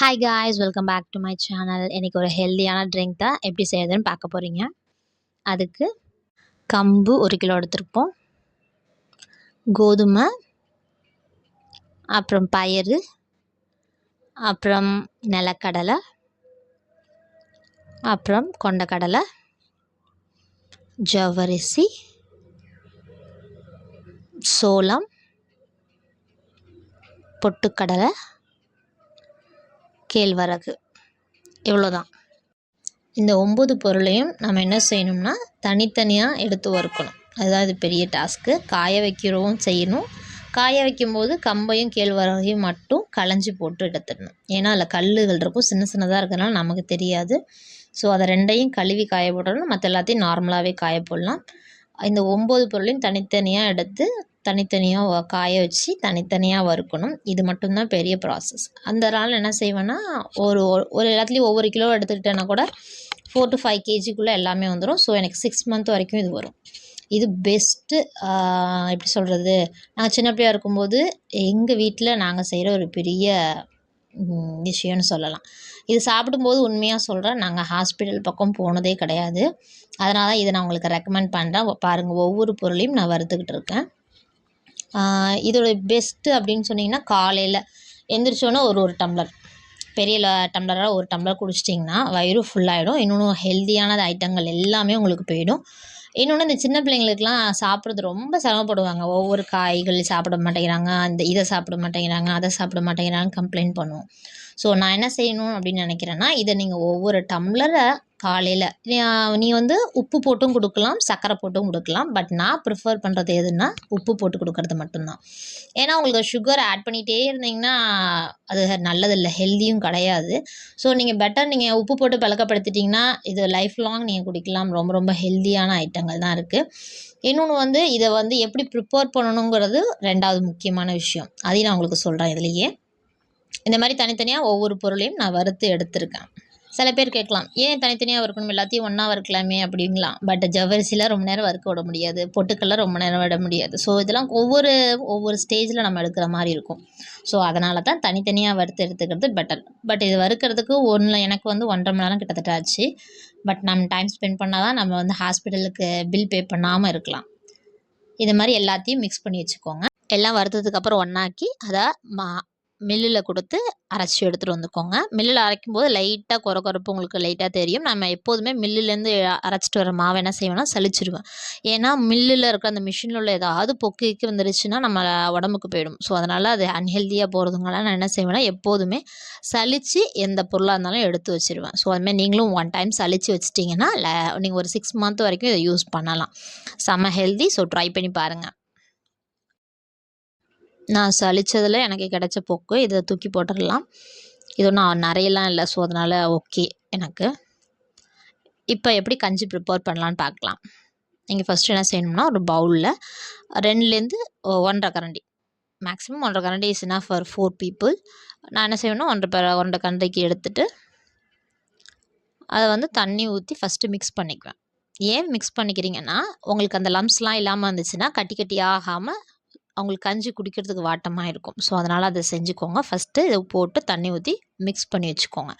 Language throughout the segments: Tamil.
Hi guys welcome back to my channel இன்றைக்கி ஒரு ஹெல்த்தியான ட்ரிங்க் தான். எப்படி செய்யுதுன்னு பார்க்க போகிறீங்க அதுக்கு கம்பு ஒரு கிலோ எடுத்திருப்போம். கோதுமை அப்புறம் பயிறு அப்புறம் நிலக்கடலை அப்புறம் கொண்டக்கடலை ஜவ்வரிசி சோளம் பொட்டுக்கடலை கேழ்வரகு. இவ்வளோதான். இந்த ஒம்பது பொருளையும் நம்ம என்ன செய்யணும்னா தனித்தனியாக எடுத்து வறுக்கணும். அதுதான் இது பெரிய டாஸ்க்கு காய வைக்கிறவும் செய்யணும். காய வைக்கும்போது கம்பையும் கேழ்வரகையும் மட்டும் களைஞ்சி போட்டு எடுத்துடணும். ஏன்னா அதில் கல்லுகள் இருக்கும். சின்ன சின்னதாக இருக்கிறதுனால நமக்கு தெரியாது. ஸோ அதை ரெண்டையும் கழுவி காய போடணும் மற்ற எல்லாத்தையும் நார்மலாகவே காய போடலாம். இந்த ஒம்பது பொருளையும் தனித்தனியாக எடுத்து தனித்தனியாக காய வச்சு தனித்தனியாக வறுக்கணும். இது மட்டும்தான் பெரிய ப்ராசஸ் அந்த நாள் என்ன செய்வேன்னா ஒரு ஒரு எல்லாத்துலேயும் ஒவ்வொரு கிலோ எடுத்துக்கிட்டேன்னா கூட ஃபோர் டு ஃபைவ் கேஜிக்குள்ளே எல்லாமே வந்துடும் ஸோ எனக்கு சிக்ஸ் மந்த் வரைக்கும் இது வரும். இது பெஸ்ட்டு எப்படி சொல்கிறது நான் சின்ன பிள்ளையாக இருக்கும்போது எங்கள் வீட்டில் நாங்கள் செய்கிற ஒரு பெரிய விஷயம்னு சொல்லலாம். இது சாப்பிடும்போது உண்மையாக சொல்கிறேன் நாங்கள் ஹாஸ்பிட்டல் பக்கம் போனதே கிடையாது. அதனால் தான் இதை நான் உங்களுக்கு ரெக்கமெண்ட் பண்ணுறேன் பாருங்கள் ஒவ்வொரு பொருளையும் நான் வறுத்துக்கிட்டு இருக்கேன். இதோட பெஸ்ட்டு அப்படின்னு சொன்னீங்கன்னா காலையில் எந்திரிச்சோன்னே ஒரு ஒரு டம்ளர். பெரிய டம்ளராக ஒரு டம்ளர் குடிச்சிட்டிங்கன்னா வயிறு ஃபுல்லாகிடும் இன்னொன்று ஹெல்த்தியானது ஐட்டங்கள் எல்லாமே உங்களுக்கு போயிடும். இன்னொன்று இந்த சின்ன பிள்ளைங்களுக்குலாம் சாப்பிட்றது ரொம்ப சிரமப்படுவாங்க. ஒவ்வொரு காய்கள் சாப்பிட மாட்டேங்கிறாங்க அந்த இதை சாப்பிட மாட்டேங்கிறாங்க அதை சாப்பிட மாட்டேங்கிறாங்கன்னு கம்ப்ளைண்ட் பண்ணுவோம். ஸோ நான் என்ன செய்யணும் அப்படின்னு நினைக்கிறேன்னா இதை நீங்கள் ஒவ்வொரு டம்ளரை காலையில் நீ வந்து உப்பு போட்டும் கொடுக்கலாம் சர்க்கரை போட்டும் கொடுக்கலாம் பட் நான் ப்ரிஃபர் பண்ணுறது எதுன்னா உப்பு போட்டு கொடுக்கறது மட்டும்தான். ஏன்னா உங்களுக்கு சுகர் ஆட் பண்ணிகிட்டே இருந்தீங்கன்னா அது நல்லதில்லை ஹெல்த்தியும் கிடையாது. ஸோ நீங்கள் பெட்டர் நீங்கள் உப்பு போட்டு பழக்கப்படுத்திட்டிங்கன்னா இது லைஃப் லாங் நீங்கள் குடிக்கலாம். ரொம்ப ரொம்ப ஹெல்த்தியான ஐட்டங்கள் தான் இருக்குது இன்னொன்று வந்து இதை வந்து எப்படி ப்ரிப்பேர் பண்ணணுங்கிறது ரெண்டாவது முக்கியமான விஷயம். அதையும் நான் உங்களுக்கு சொல்கிறேன் இதுலேயே. இந்த மாதிரி தனித்தனியாக ஒவ்வொரு பொருளையும் நான் வறுத்து எடுத்திருக்கேன். சில பேர் கேட்கலாம் ஏன் தனித்தனியாக வறுக்கணும்? எல்லாத்தையும் ஒன்றா வறுக்கலாமே? அப்படிங்களாம் பட் ஜவ்வரிசியில் ரொம்ப நேரம் வறுக்க விட முடியாது. பொட்டுக்கெல்லாம் ரொம்ப நேரம் விட முடியாது. ஸோ இதெல்லாம் ஒவ்வொரு ஒவ்வொரு ஸ்டேஜில் நம்ம எடுக்கிற மாதிரி இருக்கும். ஸோ அதனால தான் தனித்தனியாக வறுத்து எடுத்துக்கிறது பெட்டர் பட் இது வறுக்கிறதுக்கு ஒன்றில் எனக்கு வந்து ஒன்றரை மணி நேரம் கிட்டத்தட்ட ஆச்சு. பட் நம்ம டைம் ஸ்பெண்ட் பண்ணால் தான் நம்ம வந்து ஹாஸ்பிட்டலுக்கு பில் பே பண்ணாமல் இருக்கலாம். இது மாதிரி எல்லாத்தையும் மிக்ஸ் பண்ணி வச்சுக்கோங்க. எல்லாம் வறுத்ததுக்கப்புறம் ஒன்றாக்கி அதை மா மில்லில் கொடுத்து அரைச்சி எடுத்துகிட்டு வந்துக்கோங்க. மில்லில் அரைக்கும் போது லைட்டாக குறை குறைப்பு உங்களுக்கு லைட்டாக தெரியும். நம்ம எப்போதுமே மில்லுலேருந்து அரைச்சிட்டு வர மாவை என்ன செய்வேன்னா சளிச்சிடுவேன் ஏன்னா மில்லில் இருக்கிற அந்த மிஷினில் உள்ள ஏதாவது பொக்கிக்கு வந்துருச்சுன்னா நம்ம உடம்புக்கு போயிடும். ஸோ அதனால் அது அன்ஹெல்த்தியாக போகிறதுனால நான் என்ன செய்வேன்னா எப்போதுமே சளிச்சு எந்த பொருளாக இருந்தாலும் எடுத்து வச்சுருவேன். ஸோ அதுமாதிரி நீங்களும் ஒன் டைம் சளிச்சு வச்சிட்டிங்கன்னா நீங்கள் ஒரு சிக்ஸ் மந்த் வரைக்கும் இதை யூஸ் பண்ணலாம். செம்ம ஹெல்தி ஸோ ட்ரை பண்ணி பாருங்கள் நான் சலித்ததில் எனக்கு கிடைச்ச போக்கு இதை தூக்கி போட்டுடலாம் இது ஒன்றும் நிறையலாம் இல்லை ஸோ அதனால் ஓகே எனக்கு. இப்போ எப்படி கஞ்சி ப்ரிப்பேர் பண்ணலான்னு பார்க்கலாம் நீங்கள் ஃபஸ்ட்டு என்ன செய்யணும்னா ஒரு பவுலில் ரெண்டுலேருந்து ஒன்றரை கரண்டி. மேக்ஸிமம் ஒன்றரை கரண்டி is enough for four people நான் என்ன செய்யணும் ஒன்றரை பேர் ஒன்றரை கரண்டிக்கு எடுத்துகிட்டு அதை வந்து தண்ணி ஊற்றி ஃபஸ்ட்டு மிக்ஸ் பண்ணிக்குவேன். ஏன் மிக்ஸ் பண்ணிக்கிறீங்கன்னா உங்களுக்கு அந்த லம்ஸ்லாம் இல்லாமல் இருந்துச்சுன்னா கட்டி கட்டி ஆகாமல் அவங்களுக்கு கஞ்சி குடிக்கிறதுக்கு வாட்டமாக இருக்கும். ஸோ அதனால் அதை செஞ்சுக்கோங்க. ஃபஸ்ட்டு இதை போட்டு தண்ணி ஊற்றி மிக்ஸ் பண்ணி வச்சுக்கோங்க.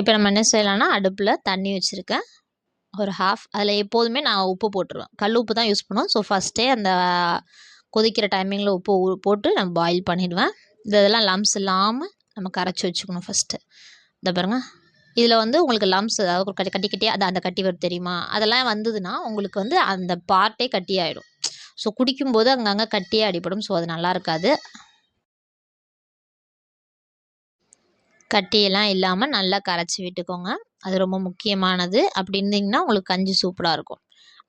இப்போ நம்ம என்ன செய்யலாம்னா அடுப்பில் தண்ணி வச்சுருக்கேன். ஒரு ஹாஃப் அதில் எப்போதுமே நான் உப்பு போட்டுருவேன். கல் உப்பு தான் யூஸ் பண்ணுவோம் ஸோ ஃபஸ்ட்டே அந்த கொதிக்கிற டைமிங்கில் உப்பு போட்டு நம்ம பாயில் பண்ணிவிடுவேன் இதெல்லாம் லம்ஸ் இல்லாமல் நம்ம கரைச்சி வச்சுக்கணும் ஃபஸ்ட்டு இந்த பாருங்கள் இதில் வந்து உங்களுக்கு லம்ஸ் அதாவது கட்டி கட்டி கட்டி அது அந்த கட்டி வரும் தெரியுமா? அதெல்லாம் வந்ததுன்னா உங்களுக்கு வந்து அந்த பார்ட்டே கட்டி ஆகிடும் ஸோ குடிக்கும்போது அங்கங்கே கட்டியே அடிப்படும் ஸோ அது நல்லா இருக்காது கட்டியெல்லாம் இல்லாமல் நல்லா கரைச்சி விட்டுக்கோங்க. அது ரொம்ப முக்கியமானது. அப்படி இருந்தீங்கன்னா உங்களுக்கு கஞ்சி சூப்பராக இருக்கும்.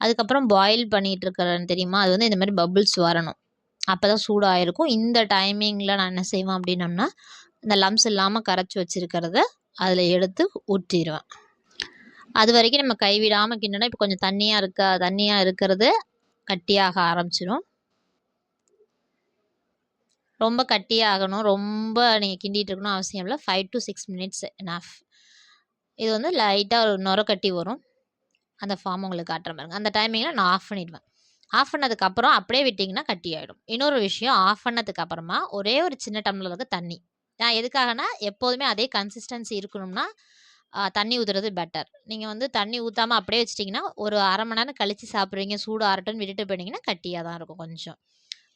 அதுக்கப்புறம் பாயில் பண்ணிகிட்டு இருக்கிறேன்னு தெரியுமா? அது வந்து இந்த மாதிரி பபுள்ஸ் வரணும். அப்போ தான் சூடாகிருக்கும் இந்த டைமிங்கில் நான் என்ன செய்வேன் அப்படின்னம்னா இந்த லம்ஸ் இல்லாமல் கரைச்சி வச்சுருக்கிறத அதில் எடுத்து ஊற்றிடுவேன் அது வரைக்கும் நம்ம கைவிடாமல் கிண்டனா இப்போ கொஞ்சம் தண்ணியாக இருக்கா தண்ணியாக இருக்கிறது கட்டியாக ஆரம்பிச்சிடும் ரொம்ப கட்டியாகணும். ரொம்ப நீங்கள் கிண்டிகிட்டு இருக்கணும் அவசியம் இல்லை. Five to six minutes enough இது வந்து லைட்டாக ஒரு நுர கட்டி வரும். அந்த ஃபார்ம் உங்களுக்கு காட்டுற பாருங்க அந்த டைமிங்கில் நான் ஆஃப் பண்ணிடுவேன். ஆஃப் பண்ணதுக்கப்புறம் அப்படியே விட்டிங்கன்னா கட்டி ஆகிடும் இன்னொரு விஷயம் ஆஃப் பண்ணதுக்கு அப்புறமா ஒரே ஒரு சின்ன டம்ளருக்கு தண்ணி. நான் எதுக்காகனா எப்போதுமே அதே கன்சிஸ்டன்சி இருக்கணும்னா தண்ணி ஊற்றுறது பெட்டர் நீங்கள் வந்து தண்ணி ஊற்றாமல் அப்படியே வச்சிட்டிங்கன்னா ஒரு அரை மணி நேரம் கழித்து சாப்பிட்றீங்க சூடு ஆறட்டும்னு விட்டுட்டு போனீங்கன்னா கட்டியாக தான் இருக்கும் கொஞ்சம்.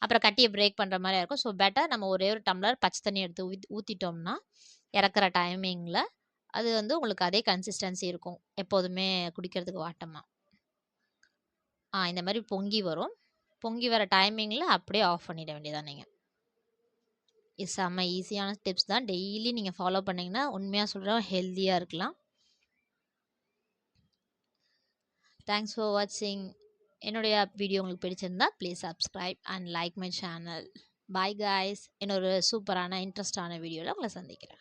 அப்புறம் கட்டியை பிரேக் பண்ணுற மாதிரி இருக்கும். ஸோ பெட்டர் நம்ம ஒரே ஒரு டம்ளர் பச்சை தண்ணி எடுத்து ஊத் ஊற்றிட்டோம்னா இறக்குற டைமிங்கில் அது வந்து உங்களுக்கு அதே கன்சிஸ்டன்சி இருக்கும். எப்போதுமே குடிக்கிறதுக்கு வாட்டமாக ஆ இந்த மாதிரி பொங்கி வரும். பொங்கி வர டைமிங்கில் அப்படியே ஆஃப் பண்ணிட வேண்டியதான் நீங்கள் செம்ம ஈஸியான ஸ்டெப்ஸ் தான். டெய்லி நீங்கள் ஃபாலோ பண்ணிங்கன்னா உண்மையாக சொல்கிறோம் ஹெல்த்தியாக இருக்கலாம். தேங்க்ஸ் ஃபார் வாட்சிங் என்னுடைய வீடியோ உங்களுக்கு பிடிச்சிருந்தா please subscribe and like my channel bye guys இன்னொரு சூப்பரான இன்ட்ரெஸ்டான வீடியோவில் உங்களை சந்திக்கிறேன்.